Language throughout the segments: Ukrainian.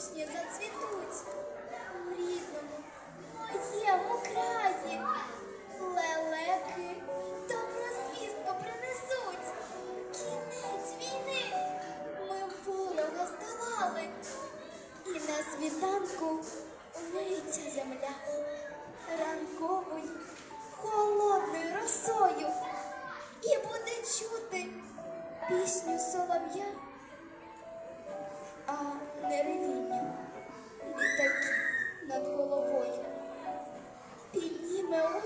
вишні зацвітуть у рідному моєму краї. Лелеки добру звістку принесуть. Кінець війни ми ворога здолали. І на світанку умиється земля ранковою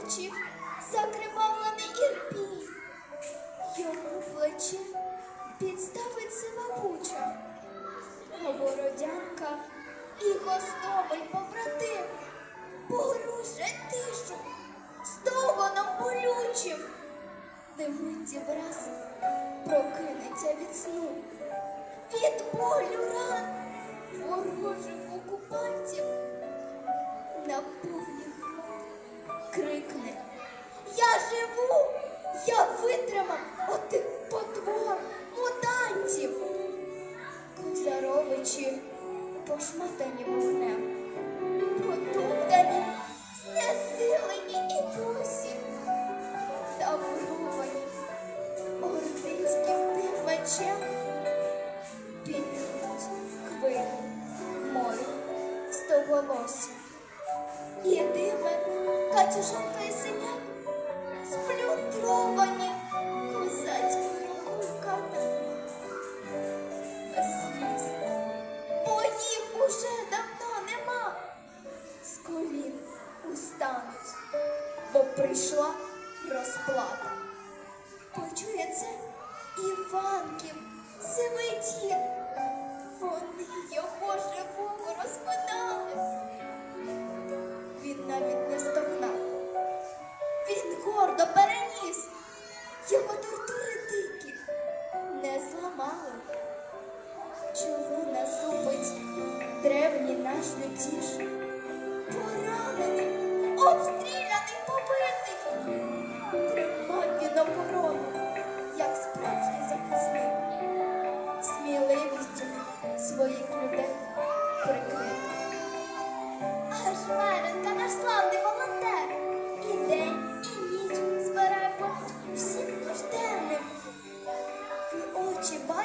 очі закривавлений ірпінь, йому плече підставить сива буча, Говородянка і гостомель побратим, порушить тишу стогоном болючим, де враз прокинеться від сну, від болю ран. Ворожих окупантів витримав отих потвор мутантів. Козаровичі пошматані вогнем, потоптані, знесилені і досі, та воровані ординським тим мечем піднімуть хвилі морю стоголосі. І диме Катюшанка бо прийшла розплата. Почує це Іванків, сивий дід. Вони його живого розпадали. Він навіть не стогнав. Він гордо переніс. Його тортури дикі не зламали. Чому насупить древній наш лютіж? Поранений, обстріляний,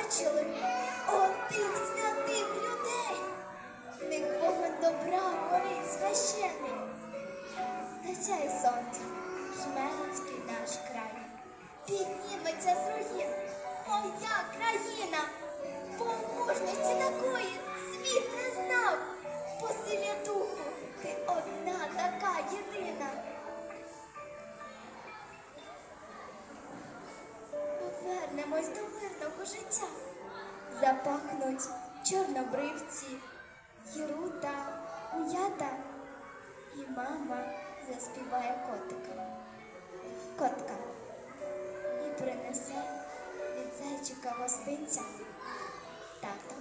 бачили отих святих людей. Них вогонь добра горить священний. Засяй сонце, жмеринський наш край. Підніметься з руїн моя країна. По мужності такої Повернемось до мирного життя. Запахнуть чорнобривці, Єрута, м'ята, і мама заспіває котика. Котка. І принесе від зайчика гостинця тато.